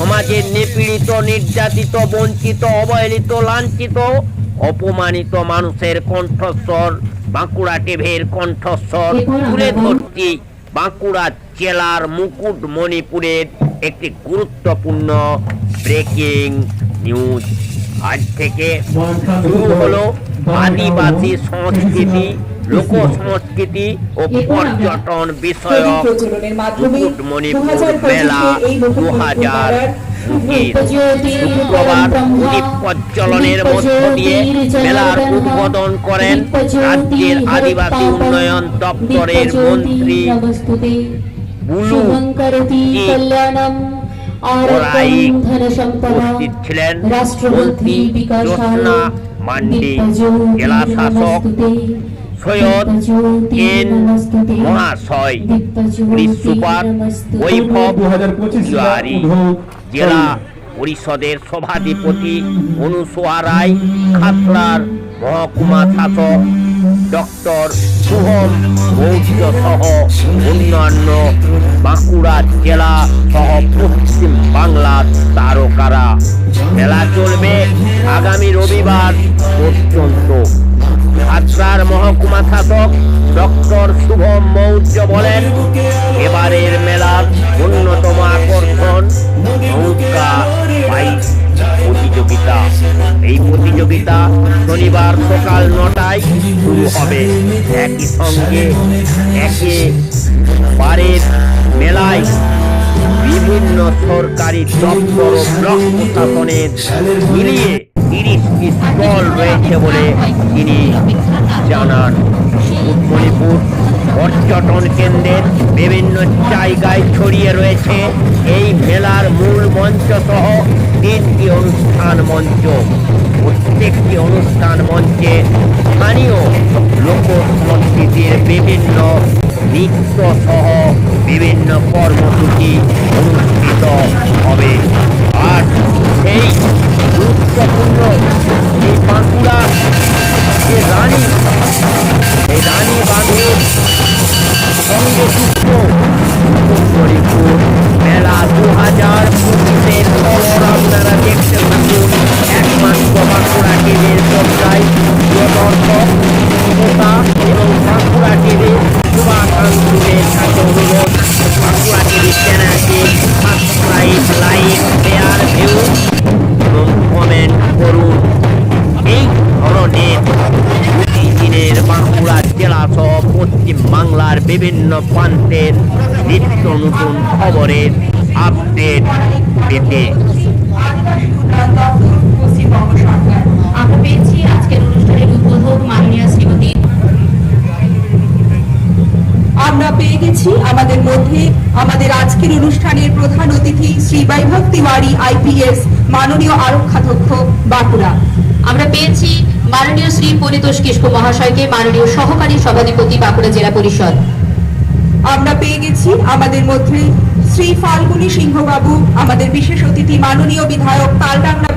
সমাজের নিপীড়িত নির্যাতিত বঞ্চিত অবহেলিত লাঞ্ছিত অপমানিত মানুষের কণ্ঠস্বর বাঁকুড়া টিভির কণ্ঠস্বর তুলে ধরছি বাঁকুড়া জেলার মুকুট মণিপুরের একটি গুরুত্বপূর্ণ ব্রেকিং নিউজ। আজ থেকে শুরু হলো আদিবাসী সংস্কৃতি লোক সংস্কৃতি ও পর্যটন বিষয়ক মুকুটমণিপুর মেলা দু হাজার শুক্রবার দ্বীপ প্রজ্বলনের মধ্য দিয়ে মেলার উদ্বোধন করেন রাজ্যের আদিবাসী উন্নয়ন দপ্তরের মন্ত্রী বুলু উপস্থিত ছিলেন মন্ত্রী জ্যোৎস্না মান্ডি জেলা শাসক সৈয়দ এন মহাশয় পুলিশ বৈভব তিওয়ারি, জেলা পরিষদের সভাধিপতি অনুসুয়া রায় খাতড়ার মহকুমা শাসক ডক্টর শুভম বৌদ্ধ সহ অন্যান্য বাঁকুড়া জেলা সহ পশ্চিম বাংলার তারকারা। মেলা চলবে আগামী রবিবার পর্যন্ত খাতড়ার মহকুমা শাসক ডক্টর শুভম মৌর্য বলেন, এবারের মেলার অন্যতম আকর্ষণ প্রতিযোগিতা। এই প্রতিযোগিতা শনিবার সকাল নটায় শুরু হবে। একই সঙ্গে একে বারের মেলায় বিভিন্ন সরকারি দপ্তর ব্লক প্রশাসনের মিলিয়ে তিরিশটি স্টল রয়েছে বলে তিনি জানান। মণিপুর পর্যটন কেন্দ্রের বিভিন্ন জায়গায় ছড়িয়ে রয়েছে এই মেলার মূল মঞ্চ সহ তিনটি অনুষ্ঠান মঞ্চ। প্রত্যেকটি অনুষ্ঠান মঞ্চে স্থানীয় লোক সংস্কৃতির বিভিন্ন নৃত্য সহ বিভিন্ন কর্মসূচি অনুষ্ঠিত হবে। আর সেই গুরুত্বপূর্ণ এই বাঁকুড়া যে রানী এই রানী বাঁধের সঙ্গে যুক্ত মণিপুর মেলা দু হাজার পঁচিশের খবর আপনারা দেখতে থাকুন একমাত্র বাঁকুড়া টিভির প্রান্তের নিত্য নতুন খবরের আপডেট পেতে। আমরা পেয়েছি আজকের অনুষ্ঠানের উদ্বোধক মাননীয় শ্রীমতী আমরা পেয়ে গেছি আমাদের মধ্যে আমাদের আজকের অনুষ্ঠানের প্রধান অতিথি শ্রী বৈভব তিওয়ারি আইপিএস মাননীয় আরক্ষাধ্যক্ষ বাঁকুড়া। আমরা পেয়েছি মাননীয় শ্রী পরিতোষ কিস্কু মহাশয়কে মাননীয় সহকারী সভাধিপতি বাঁকুড়া জেলা পরিষদ। আমরা পেয়ে গেছি আমাদের মধ্যে শ্রী ফাল্গুনী সিংহবাবু আমাদের বিশেষ অতিথি মাননীয় বিধায়ক তালডাংরা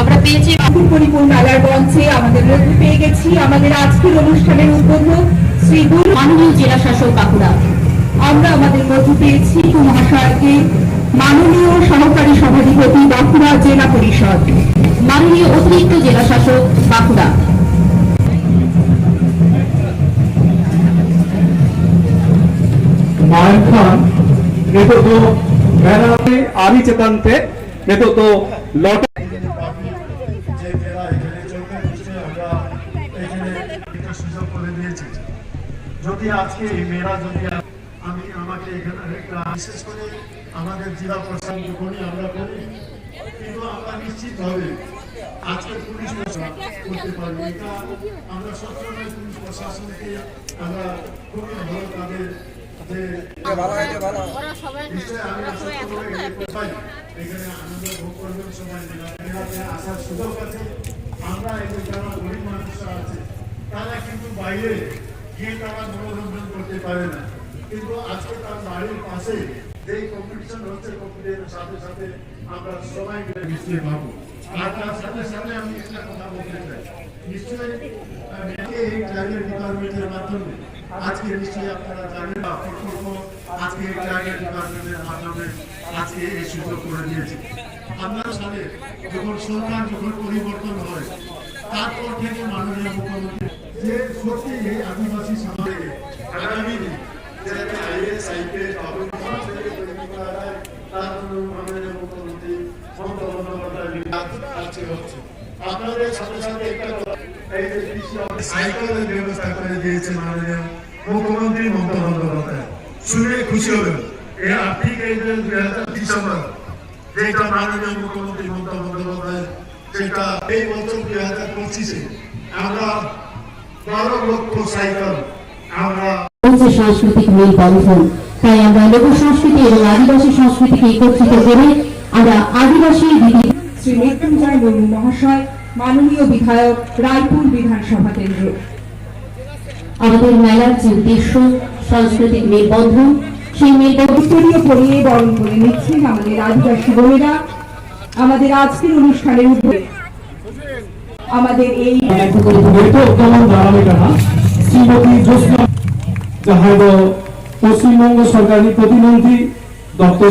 আমরা পেয়েছি পরিপূর্ণ মেলার মঞ্চে আমাদের মধ্যে পেয়ে গেছি আমাদের আজকের অনুষ্ঠানের উদ্বোধক শ্রী মাননীয় জেলা শাসক বাঁকুড়া। আমরা আমাদের মধ্যে পেয়েছি মহাশয়কে মাননীয় সহকারী সভাধিপতি বাঁকুড়া জেলা পরিষদ। মাননীয় অতিরিক্ত জেলা শাসক বাঁকুড়া। માનખાન નેતૃત્વ મેળાને આવી ચેતનતે નેતૃત્વ লটে যে মেলা এখানে চৌকাশে আমরা সুযোগ করে দিয়েছি যদি আজকে এই মেলা যদি আমি আমাকে এখানে একটা বিশেষ আমাদের জেলা প্রশাসন যখনই আমরা করি কিন্তু আমরা নিশ্চিত হবে আজকে পুলিশ করতে পারবে। এটা আমরা সবসময় পুলিশ প্রশাসনকে আমরা খুবই ভালো তাদের যে নিশ্চয়ই আমি আশা করব এই সবাই এখানে আনন্দ ভোগ করবেন সবাই আসার সুযোগ আছে। আমরা এই যে যারা গরিব মানুষরা আছে তারা কিন্তু বাইরে গিয়ে তারা মনোরঞ্জন করতে পারে না। কিন্তু আজকে তার বাড়ির পাশে যেই কম্পিটিশন হচ্ছে কম্পিটিশনের সাথে সাথে আমরা সবাই মিলে নিশ্চয়ই পাবো আর তার সাথে সাথে আমি একটা কথা বলতে চাই। নিশ্চয়ই এই ক্লাইমেট ডিপার্টমেন্টের মাধ্যমে আজকে নিশ্চয়ই আপনারা জানেন না প্রকল্প আজকে ক্লাইমেট ডিপার্টমেন্টের মাধ্যমে আজকে এই সুযোগ করে দিয়েছে। আপনারা জানেন যখন সরকার যখন পরিবর্তন হয়, তারপর থেকে মাননীয় মুখ্যমন্ত্রী যে সত্যি এই আদিবাসী সমাজে আগামী দিন যাতে আইএস, আইপিএস থেকে তৈরি জন্য মাননীয় মুখ্যমন্ত্রী মমতা বন্দ্যোপাধ্যায় কাজ হচ্ছে। আপনাদের সাথে সাথে একটা এই যে সাইকেলের ব্যবস্থা করে দিয়েছে মাননীয় মুখ্যমন্ত্রী মমতা বন্দ্যোপাধ্যায়। শুনে খুশি হবেন। এই দুই হাজার ডিসেম্বর যেটা মাননীয় মুখ্যমন্ত্রী মমতা বন্দ্যোপাধ্যায় এই বছর দুই হাজার পঁচিশে আমরা বারো লক্ষ সাইকেল আমরা সাংস্কৃতিক তাই আমরা লোক সংস্কৃতি এবং আদিবাসী সংস্কৃতিকে একত্রিত করে আমরা আদিবাসী শ্রী মৃত্যুঞ্জয় মুর্মু মহাশয়, মাননীয় বিধায়ক, রায়পুর বিধানসভা কেন্দ্র। আমাদের মেলার যে উদ্দেশ্য সাংস্কৃতিক মেলবন্ধন, সেই মেলবন্ধনীয় পড়িয়ে বরণ করে নিচ্ছেন আমাদের আদিবাসী বোনেরা। আমাদের আজকের অনুষ্ঠানের উদ্যোগে আমাদের এই শ্রীমতী জ্যোৎস্না যাহার পশ্চিমবঙ্গ সরকারি প্রতিমন্ত্রী ডক্টর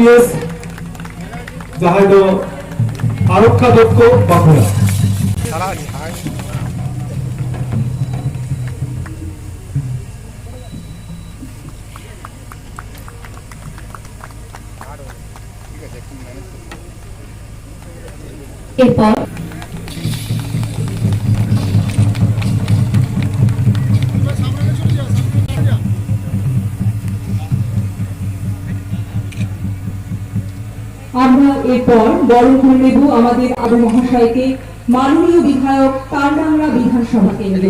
আইপিএস যাহাই দো আরক্ষা দক্ষ বাঁকুড়া। এরপর করে নেব আমাদের আরও মহাশয়কে মাননীয় বিধায়ক তালডাংরা বিধানসভা কেন্দ্র।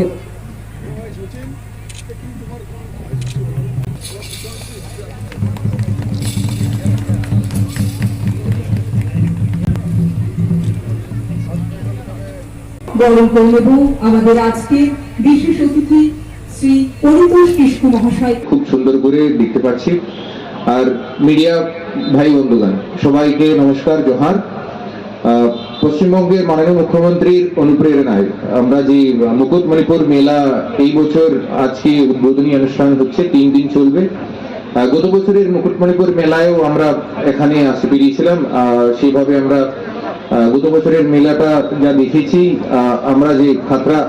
বরণ করে নেব আমাদের আজকে বিশেষ অতিথি শ্রী পরিতোষ কিস্কু মহাশয়। খুব সুন্দর করে দেখতে পাচ্ছি। আর মিডিয়া ভাই বন্ধুগণ সবাইকে নমস্কার জোহার। পশ্চিমবঙ্গের মাননীয় মুখ্যমন্ত্রীর অনুপ্রেরণায় আমরা যে মুকুটমণিপুর মেলা এই বছর আজকে উদ্বোধনী অনুষ্ঠান হচ্ছে তিন দিন চলবে। গত বছরের মুকুটমণিপুর মেলায়ও আমরা এখানে আসতে পেরিয়েছিলাম আহ, সেইভাবে আমরা গত বছরের মেলাটা যা দেখেছি আমরা যে খাতরা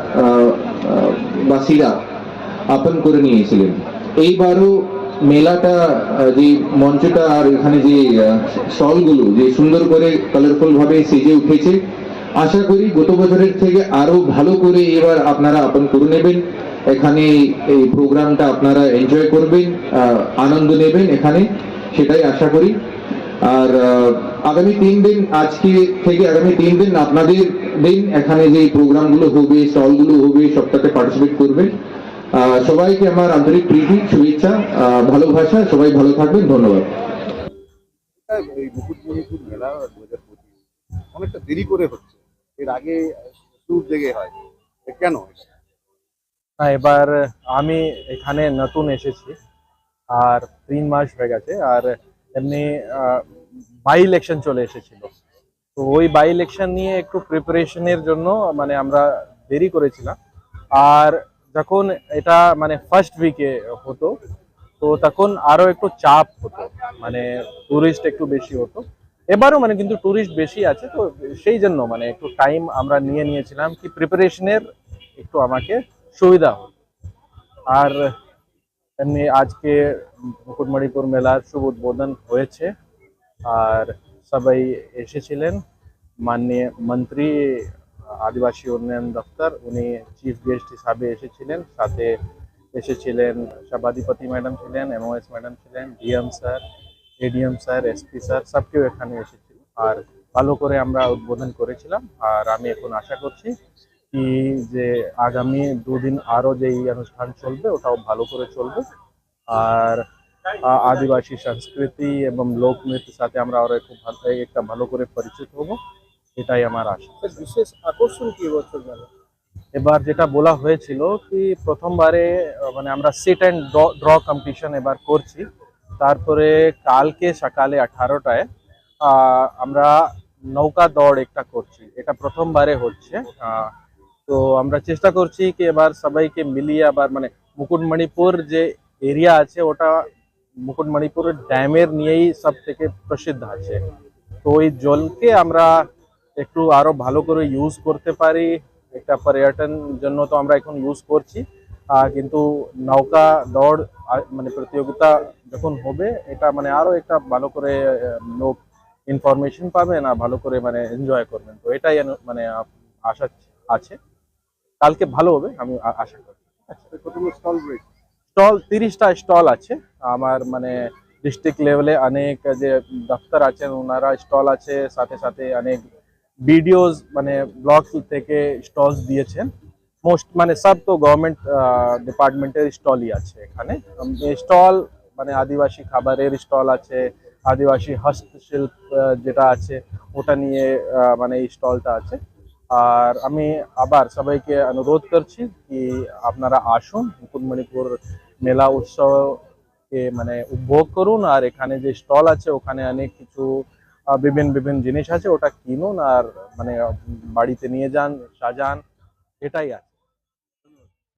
বাসীরা আপন করে নিয়েছিলেন। এইবারও মেলাটা যে মঞ্চটা আর এখানে যে স্টলগুলো, যে সুন্দর করে কালারফুল ভাবে সেজে উঠেছে, আশা করি গত বছরের থেকে আরও ভালো করে এবার আপনারা আপন করে নেবেন। এখানে এই প্রোগ্রামটা আপনারা এনজয় করবেন আনন্দ নেবেন এখানে, সেটাই আশা করি। আর আগামী তিন দিন, আজকে থেকে আগামী তিন দিন আপনাদের দিন এখানে যে প্রোগ্রামগুলো হবে, স্টলগুলো হবে, সবটাতে পার্টিসিপেট করবেন। সবাইকে আমার আন্তরিক প্রীতি শুভেচ্ছা ভালোবাসা সবাই ভালো থাকবেন ধন্যবাদ। এই মুকুটমণিপুর মেলা দু হাজার পঁচিশ অনেকটা দেরি করে হচ্ছে। এর আগে শুরুর দিকে হয়। কেন না এবার আমি এখানে নতুন এসেছি আর তিন মাস হয়ে গেছে আর এমনি বাই ইলেকশন চলে এসেছিল। তো ওই বাই ইলেকশন নিয়ে একটু প্রিপারেশনের জন্য মানে আমরা দেরি করেছিলাম। আর যখন এটা মানে ফার্স্ট উইকে হতো, তো তখন আরও একটু চাপ হতো মানে টুরিস্ট একটু বেশি হতো। এবারও মানে কিন্তু টুরিস্ট বেশি আছে, তো সেই জন্য মানে একটু টাইম আমরা নিয়ে নিয়েছিলাম কি প্রিপারেশনের একটু আমাকে সুবিধা হতো। আর এমনি আজকে মুকুটমণিপুর মেলার শুভ উদ্বোধন হয়েছে, আর সবাই এসেছিলেন, মাননীয় মন্ত্রী আদিবাসী উন্নয়ন দপ্তর, উনি চিফ গেস্ট হিসাবে এসেছিলেন। সাথে এসেছিলেন সভাধিপতি ম্যাডাম ছিলেন এমওএস ম্যাডাম ছিলেন DM sir ADM sir SP sir সব কেউ এখানে এসেছিল। আর ভালো করে আমরা উদ্বোধন করেছিলাম। আর আমি এখন আশা করছি কি যে আগামী দুদিন আরও যে অনুষ্ঠান চলবে, ওটাও ভালো করে চলবে। আর আদিবাসী সংস্কৃতি এবং লোক নৃত্যের সাথে আমরা আরও খুব ভালো একটা ভালো করে পরিচিত হব। এটাই আমার আশা। বিশেষ আকর্ষণ কি বছর এবার যেটা বলা হয়েছিল কি প্রথমবারে মানে আমরা সিট অ্যান্ড ড্র কম্পিটিশন এবার করছি। তারপরে কালকে সকালে আঠারোটায় আমরা নৌকা দৌড় একটা করছি। এটা প্রথমবারে হচ্ছে তো আমরা চেষ্টা করছি কি এবার সবাইকে মিলিয়ে আবার মানে মুকুটমণিপুর যে এরিয়া আছে ওটা মুকুটমণিপুর ড্যামের নিয়েই সব থেকে প্রসিদ্ধ আছে। তো ওই জলকে আমরা একটু আরও ভালো করে ইউজ করতে পারি। একটা পর্যটন জন্য তো আমরা এখন ইউজ করছি। কিন্তু নৌকা দৌড় মানে প্রতিযোগিতা যখন হবে এটা মানে আরও একটা ভালো করে লোক ইনফরমেশন পাবেন আর ভালো করে মানে এনজয় করবেন। তো এটাই মানে আশা আছে। কালকে ভালো হবে আমি আশা করি স্টল স্টল তিরিশটা স্টল আছে। আমার মানে ডিস্ট্রিক্ট লেভেলে অনেক যে দপ্তর আছেন ওনারা স্টল আছে সাথে সাথে অনেক ভিডিওস মানে ব্লগ থেকে স্টলস দিয়েছেন। মোস্ট মানে সব তো গভর্নমেন্ট ডিপার্টমেন্টের স্টলই আছে এখানে। স্টল মানে আদিবাসী খাবারের স্টল আছে, আদিবাসী হস্তশিল্প যেটা আছে, ওটা নিয়ে মানে এই স্টলটা আছে। আর আমি আবার সবাইকে অনুরোধ করছি কি আপনারা আসুন, মুকুটমণিপুর মেলা উৎসবকে মানে উপভোগ করুন। আর এখানে যে স্টল আছে, ওখানে অনেক কিছু বিভিন্ন বিভিন্ন জিনিস আছে ওটা কিনুন আর মানে বাড়িতে নিয়ে যান সাজান এটাই আছে।